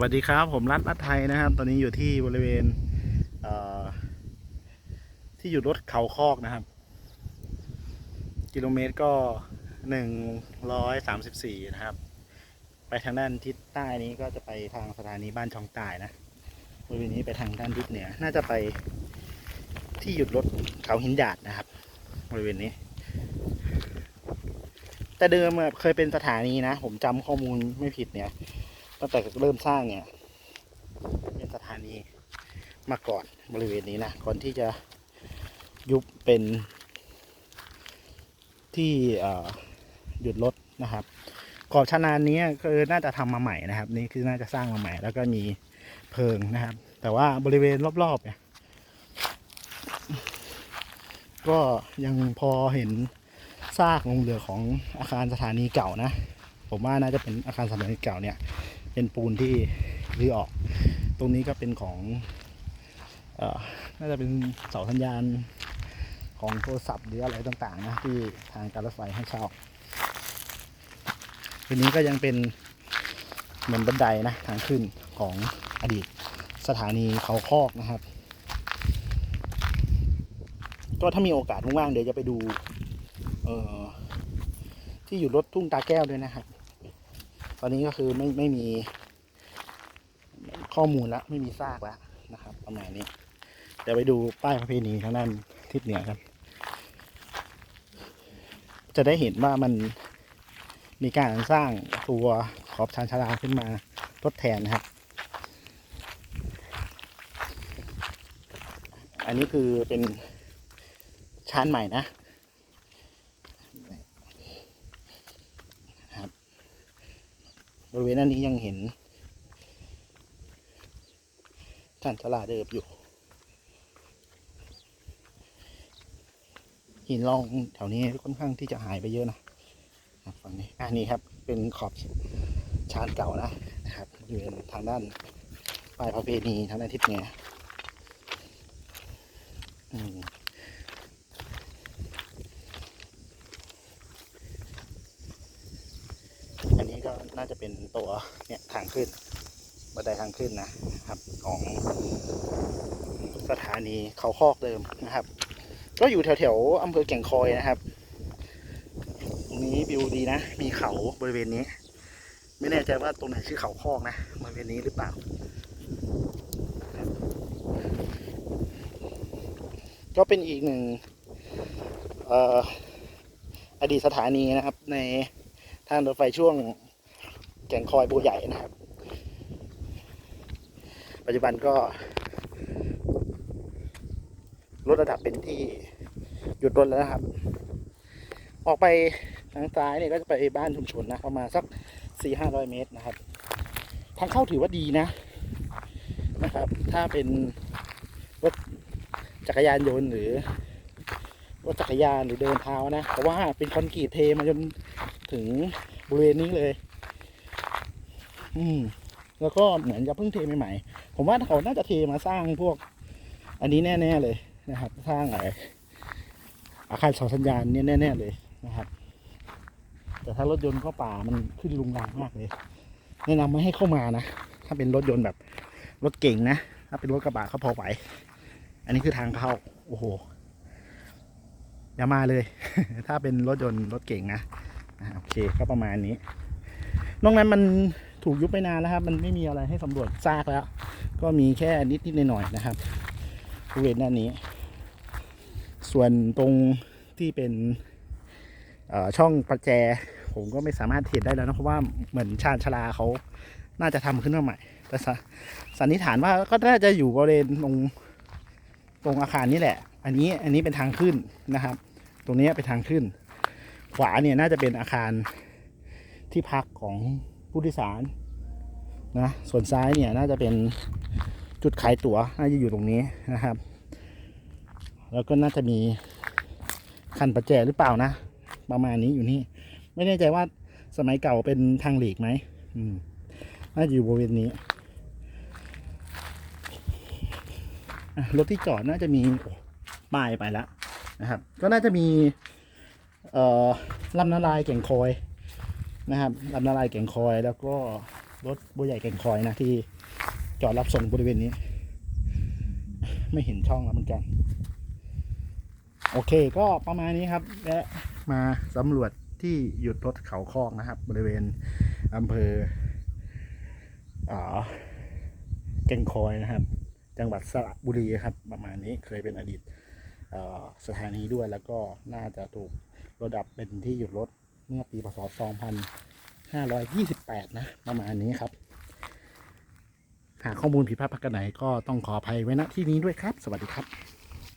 วัสดีครับ ผมรัฐรัฐไทยนะครับ ตอนนี้อยู่ที่บริเวณเที่อยู่รถเขาคอกนะครับ กิโลเมตรก็หนึ่งร้อยสามสิบสี่นะครับ ไปทางด้านทิศใต้นี้ก็จะไปทางสถานีบ้านช่องใต้นะบริเวณนี้ไปทางด้านทิศเหนือ น่าจะไปที่หยุดรถเขาหินหยาดนะครับ บริเวณนี้ แต่เดิมเคยเป็นสถานีนะ ผมจำข้อมูลไม่ผิดเนี่ย ตั้งแต่เริ่มสร้างเนี่ยเป็นสถานีมาก่อนบริเวณนี้นะก่อนที่จะยุบเป็นที่หยุดรถนะครับขอบชานานนี้คือน่าจะทำมาใหม่นะครับ นี่คือน่าจะสร้างมาใหม่ แล้วก็มีเพิงนะครับ แต่ว่าบริเวณรอบๆเนี่ยก็ยังพอเห็นซากลงเหลือของอาคารสถานีเก่านะ ผมว่าน่าจะเป็นอาคารสถานีเก่าเนี่ย เป็นปูนที่รื้อออก ตรงนี้ก็เป็นของอน่าจะเป็นเสาสัญญาณของโทรศัพท์หรืออะไรต่างๆนะที่ทางการรถไฟให้เช่าทีนี้ก็ยังเป็นเหมือนบันไดนะทางขึ้นของอดีตสถานีเขาคอกนะครับ ก็ถ้ามีโอกาสว่างๆเดี๋ยวจะไปดูเออที่อยู่รถทุ่งตาแก้วด้วยนะครับ ตอนนี้ก็คือไม่ไม่มี ข้อมูลแล้วไม่มีซากแล้วนะครับ ประมาณนี้เดี๋ยวไปดูป้ายประเพณีทางด้านทิศเหนือครับ จะได้เห็นว่ามันมีการสร้างตัวขอบชานชาลาขึ้นมาทดแทนนะครับ อันนี้คือเป็นชานใหม่นะ ริเวณนั้นนี้ยังเห็นท่านชลาเดิมอยู่ หินรองแถวนี้ค่อนข้างที่จะหายไปเยอะนะครับฝั่งนี้อันนี้ครับเป็นขอบชานเก่านะนะครับบริเวณทางด้านปลายประเพณีทางด้านทิศเหนืออืม อั็น่าจะเป็นตัวเนี่ยทางขึ้นบันไดทางขึ้นนะครับของสถานีเขาคอกเดิมนะครับ ก็อยู่แถวๆอำเภอแก่งคอยนะครับตรงนี้วิวดีนะ มีเขาบริเวณนี้ ไม่แน่ใจว่าตรงไหนชื่อเขาคอกนะบริเวณนี้หรือเปล่า ก็เป็นอีกหนึ่งอออดีตสถานีนะครับ ในทางรถไฟช่วง แก่งคอยบัวใหญ่นะครับ ปัจจุบันก็ ลดระดับเป็นที่หยุดรถแล้วนะครับ ออกไปทางซ้ายเนี่ยก็จะไปบ้านชุมชนนะประมาณสักสี่ห้าร้อยเมตรนะครับ ทางเข้าถือว่าดีนะนะครับ ถ้าเป็นรถจักรยานยนต์หรือรถจักรยานหรือเดินเท้านะเพราะว่าเป็นคอนกรีตเทมาจนถึงบริเวณนี้เลย อืม แล้วก็เหมือนจะเพิ่งเทใหม่ๆผมว่าเขาน่าจะเทมาสร้างพวก อันนี้แน่ ๆ เลยนะครับ สร้างอะไรอาคารเสาสัญญาณเนี่ยแน่ ๆ เลยนะครับ แต่ถ้ารถยนต์เข้าป่ามันขึ้นลุงรังมากเลยแนะนำไม่ให้เข้ามานะถ้าเป็นรถยนต์แบบรถเก่งนะถ้าเป็นรถกระบะเขาพอไหวอันนี้คือทางเข้าโอ้โหอย่ามาเลย ถ้าเป็นรถยนต์รถเก่งนะโอเคก็ประมาณนี้ นอกนั้นมัน ถูกยุบไปนานแล้วครับ มันไม่มีอะไรให้สำรวจซากแล้ว ก็มีแค่นิดนิดๆหน่อยๆนะครับบริเวณด้านนี้ ส่วนตรงที่เป็นช่องประแจ ผมก็ไม่สามารถเห็นได้แล้วนะเพราะว่าเหมือนชาญชลาเขาน่าจะทำขึ้นมาใหม่ แต่สสันนิษฐานว่าก็น่าจะอยู่บริเวณตรงตรงอาคารนี้แหละ อันนี้อันนี้เป็นทางขึ้นนะครับ ตรงนี้เป็นทางขึ้น ขวาเนี่ยน่าจะเป็นอาคารที่พักของผู้โดยสาร นะส่วนซ้ายเนี่ยน่าจะเป็นจุดขายตั๋วน่าจะอยู่ตรงนี้นะครับ แล้วก็น่าจะมีคันประแจหรือเปล่านะ ประมาณนี้อยู่นี่ ไม่แน่ใจว่าสมัยเก่าเป็นทางหลีกไหมอืมน่าจะอยู่บริเวณนี้รถที่จอดน่าจะมีป้ายไปแล้วนะครับ ก็น่าจะมีเอ่อลำนาลายแก่งคอยนะครับลำนาลายแก่งคอยแล้วก็ รถบัวใหญ่แก่งคอยนะที่จอดรับส่งบริเวณนี้ ไม่เห็นช่องแล้วเหมือนกัน โอเคก็ประมาณนี้ครับ และมาสำรวจที่หยุดรถเขาคอกนะครับ บริเวณอำเภออ่าแก่งคอยนะครับ จังหวัดสระบุรีครับ ประมาณนี้เคยเป็นอดีตสถานีด้วยแล้วก็น่าจะถูกระดับเป็นที่หยุดรถเมื่อปีพศ2000 ห้าร้อยยี่สิบแปดนะ ประมาณนี้ครับ หากข้อมูลผิดพลาดประการไหนก็ต้องขออภัยไว้ณที่นี้ด้วยครับ สวัสดีครับ